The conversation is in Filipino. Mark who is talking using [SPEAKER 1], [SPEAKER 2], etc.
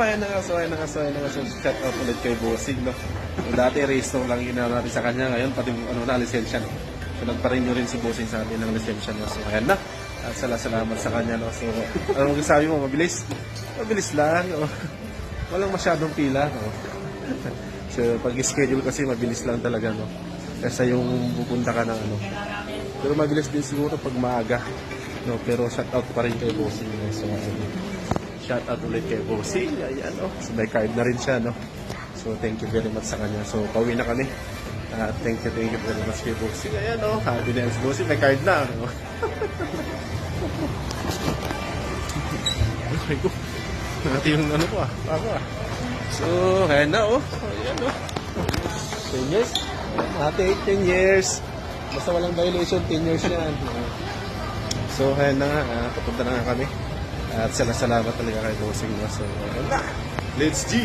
[SPEAKER 1] ayan na nga, so ayan na nga, so ayan na nga, so shout out ulit kay Bossing, no? So, dati race to lang ginawa natin sa kanya, ngayon pati ano na, lisensya, no? So nagpa-renew rin si Bossing sa atin ng lisensya, no? So ayan na. At sala salamat sa kanya, no? So, anong sabi mo, mabilis? Mabilis lang, no? Walang masyadong pila, no? so, pag schedule kasi mabilis lang talaga, no? Kesa yung pupunta ka ng ano. Pero mabilis din siguro pag maaga. No, pero shout out pa rin kay Bossing. no? So, ano, shout out ulit kay Bossing. Ayan, no? So, may card na rin siya, no? So, thank you very much sa kanya. So, pauwi na kami. Ah, thank you, thank you very much kay Bossing. Ayan, no? Happy si Bossing. May card na, no? Ay, ko. Natin yung ano ko, ah. Ako, ah. So, ayan na, oh. Ayan, oh. 10 years? Ate, 10 years. Basta walang violation, 10 years yan. So, ayan na nga, ah, papunta na nga kami. At sala salamat talaga kay Bossing. no? So. Let's G!